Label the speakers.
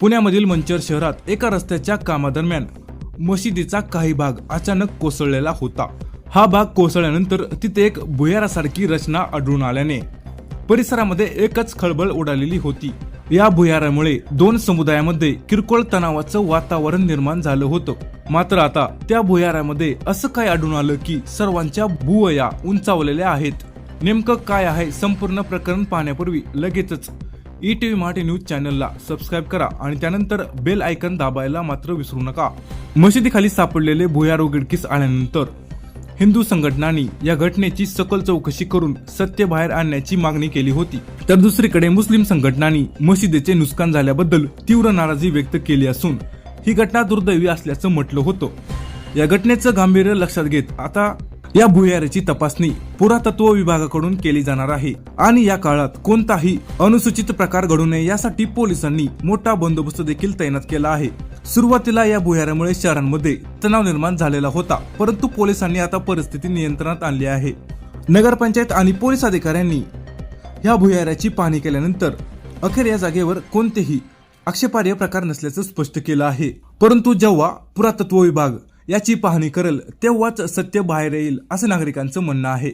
Speaker 1: पुण्यामधील मंचर शहरात एका रस्त्याच्या कामादरम्यान मशिदीचा काही भाग अचानक कोसळलेला होता. हा भाग कोसळल्यानंतर तिथे एक भुयारासारखी रचना आढळून आल्याने परिसरामध्ये एकच खळबळ उडालेली होती. या भुयारामुळे दोन समुदायामध्ये किरकोळ तणावाचं वातावरण निर्माण झालं होतं. मात्र आता त्या भुयारामध्ये असं काय आढळून आलं की सर्वांच्या भुवया उंचावलेल्या आहेत. नेमकं काय आहे संपूर्ण प्रकरण पाहण्यापूर्वी लगेचच E T V Marathi news चॅनलला सबस्क्राईब करा आणि त्यानंतर बेल आयकन दाबायला मात्र विसरू नका. मशिदीखाली सापडलेले भुयार उघडकीस आल्यानंतर हिंदू संघटनांनी या घटनेची सखोल चौकशी करून सत्य बाहेर आणण्याची मागणी केली होती. तर दुसरीकडे मुस्लिम संघटनांनी मशिदीचे नुकसान झाल्याबद्दल तीव्र नाराजी व्यक्त केली असून ही घटना दुर्दैवी असल्याचं म्हटलं होतं. या घटनेचं गांभीर्य लक्षात घेत आता या भुयाराची तपासणी पुरातत्व विभागाकडून केली जाणार आहे. आणि या काळात कोणताही अनुसूचित प्रकार घडू नये यासाठी पोलिसांनी मोठा बंदोबस्त देखील तैनात केला आहे. सुरुवातीला या भुयारामुळे शहरांमध्ये तणाव निर्माण झालेला होता परंतु पोलिसांनी आता परिस्थिती नियंत्रणात आणली आहे. नगरपंचायत आणि पोलीस अधिकाऱ्यांनी या भुयाराची पाहणी केल्यानंतर अखेर या जागेवर कोणतेही आक्षेपार्ह प्रकार नसल्याचं स्पष्ट केलं आहे. परंतु जेव्हा पुरातत्व विभाग याची पाहणी करेल तेव्हाच सत्य बाहेर येईल असं नागरिकांचं म्हणणं आहे.